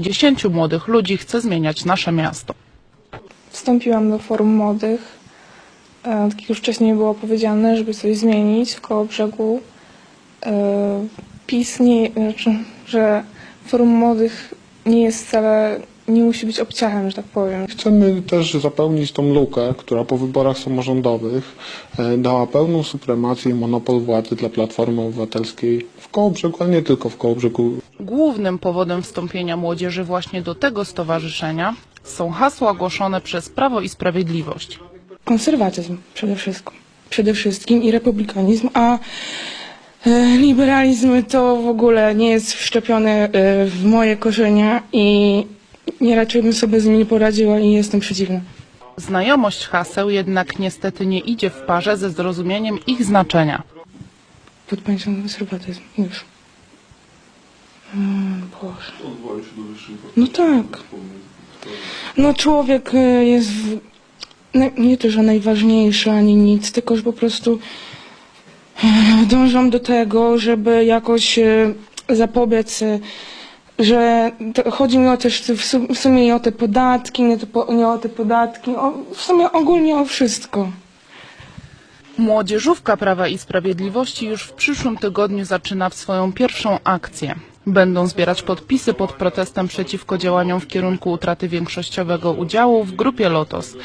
Dziesięciu młodych ludzi chce zmieniać nasze miasto. Wstąpiłam do forum młodych. E, Tak jak już wcześniej było powiedziane, żeby coś zmienić w koło brzegu. E, PiS nie, znaczy, że forum młodych nie jest wcale, nie musi być obciachem, że tak powiem. Chcemy też zapełnić tą lukę, która po wyborach samorządowych e, dała pełną supremację i monopol władzy dla Platformy Obywatelskiej w Kołobrzegu, ale nie tylko w Kołobrzegu. Głównym powodem wstąpienia młodzieży właśnie do tego stowarzyszenia są hasła głoszone przez Prawo i Sprawiedliwość. Konserwatyzm przede wszystkim, przede wszystkim i republikanizm, a e, liberalizm to w ogóle nie jest wszczepione e, w moje korzenie i nie raczej bym sobie z nim nie poradziła i jestem przeciwna. Znajomość haseł jednak niestety nie idzie w parze ze zrozumieniem ich znaczenia. Pod państwem konserwatyzm, już. Mm, Boże. No tak. No człowiek e, jest w, na- nie to, że najważniejszy ani nic, tylko że po prostu e, dążą do tego, żeby jakoś e, zapobiec, e, że to, chodzi mi o też w su- w sumie i o te podatki, nie, to po, nie o te podatki, o, w sumie ogólnie o wszystko. Młodzieżówka Prawa i Sprawiedliwości już w przyszłym tygodniu zaczyna swoją pierwszą akcję. Będą zbierać podpisy pod protestem przeciwko działaniom w kierunku utraty większościowego udziału w grupie Lotos.